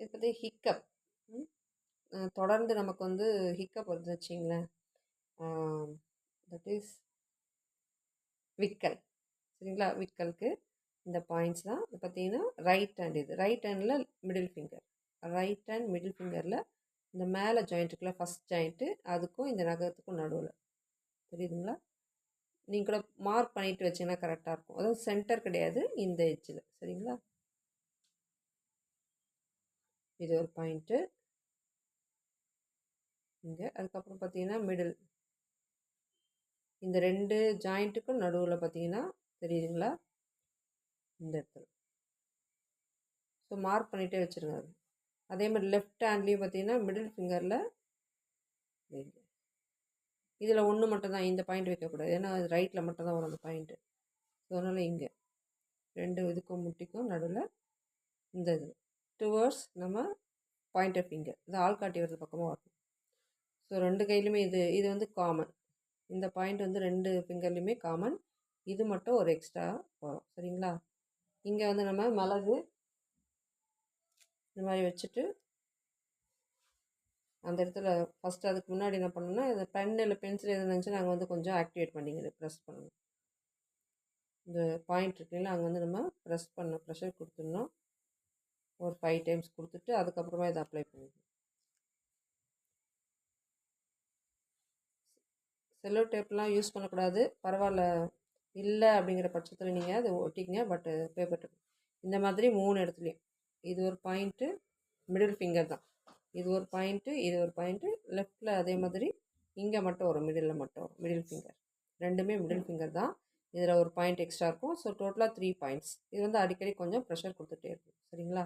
இது ஹிக்கப் தொடர்ந்து நமக்கு வந்து ஹிக்கப் வருதுன்னு வச்சிங்களேன் தட் இஸ் விக்கல். சரிங்களா? விக்கலுக்கு இந்த பாயிண்ட்ஸ் தான். இது பார்த்தீங்கன்னா ரைட் ஹேண்ட் இது. Right handle middle finger right hand middle ஃபிங்கரில் இந்த மேலே ஜாயிண்ட் ஃபஸ்ட் ஜாயிண்ட்டு அதுக்கும் இந்த நகரத்துக்கும் நடுவில். தெரியுதுங்களா? நீங்கள் கூட மார்க் பண்ணிட்டு வச்சிங்கன்னா கரெக்டாக இருக்கும். அதாவது சென்டர் கிடையாது இந்த எஜ்ஜில் சரிங்களா? இது ஒரு பாயிண்ட்டு. இங்கே. அதுக்கப்புறம் பார்த்தீங்கன்னா மிடில். இந்த ரெண்டு ஜாயிண்ட்டுக்கும் நடுவில் பார்த்தீங்கன்னா தெரியுதுங்களா? இந்த இடத்துல. ஸோ மார்க் பண்ணிகிட்டே வச்சுருங்க. அது அதே மாதிரி லெஃப்ட் ஹேண்ட்லேயும் பார்த்தீங்கன்னா மிடில் ஃபிங்கரில் இதில் ஒன்று மட்டும்தான் இந்த பாயிண்ட் வைக்கக்கூடாது. ஏன்னா அது ரைட்டில் மட்டும்தான் வரும் அந்த பாயிண்ட்டு ஸோ அதனால் இங்கே. ரெண்டு இதுக்கும் முட்டிக்கும் நடுவில் இந்த இது. டுவர்ட்ஸ் நம்ம பாயிண்ட் ஆஃப் ஃபிங்கர் ஆள் காட்டி வரது பக்கமாக வரும் ஸோ ரெண்டு கையிலுமே இது இது வந்து காமன் இந்த பாயிண்ட் வந்து ரெண்டு ஃபிங்கர்லேயுமே காமன் இது மட்டும் ஒரு எக்ஸ்ட்ரா வரும். சரிங்களா? இங்கே வந்து நம்ம மிளகு இந்த மாதிரி வச்சுட்டு அந்த இடத்துல ஃபஸ்ட்டு அதுக்கு முன்னாடி என்ன பண்ணணும்னா இந்த பென் இல்லை பென்சில் எது இருந்துச்சு நாங்கள் வந்து கொஞ்சம் ஆக்டிவேட் பண்ணிக்கிறது ப்ரெஸ் பண்ணணும் இந்த பாயிண்ட் இருக்குல்ல அங்கே வந்து நம்ம ப்ரெஸ் பண்ண ப்ரெஷர் கொடுத்துடணும். ஒரு ஃபைவ் டைம்ஸ் கொடுத்துட்டு அதுக்கப்புறமா இதை அப்ளை பண்ணிக்கணும். செல்லோ டேப்லாம் யூஸ் பண்ணக்கூடாது. பரவாயில்ல இல்லை அப்படிங்கிற பட்சத்தில் நீங்கள் அதை ஒட்டிக்கங்க. பட்டு பேப்பர் இந்த மாதிரி மூணு இடத்துலையும். இது ஒரு பாயிண்ட்டு மிடில் ஃபிங்கர் தான். இது ஒரு பாயிண்ட்டு இது ஒரு பாயிண்ட்டு லெஃப்டில் அதே மாதிரி இங்கே மட்டும் வரும். மிடிலில் மட்டும். வரும் மிடில் ஃபிங்கர் ரெண்டுமே மிடில் ஃபிங்கர் தான். இதில் ஒரு பாயிண்ட் எக்ஸ்ட்ரா இருக்கும். ஸோ டோட்டலாக த்ரீ பாயிண்ட்ஸ் இது வந்து அடிக்கடி கொஞ்சம் ப்ரெஷர் கொடுத்துட்டே இருக்கும். சரிங்களா?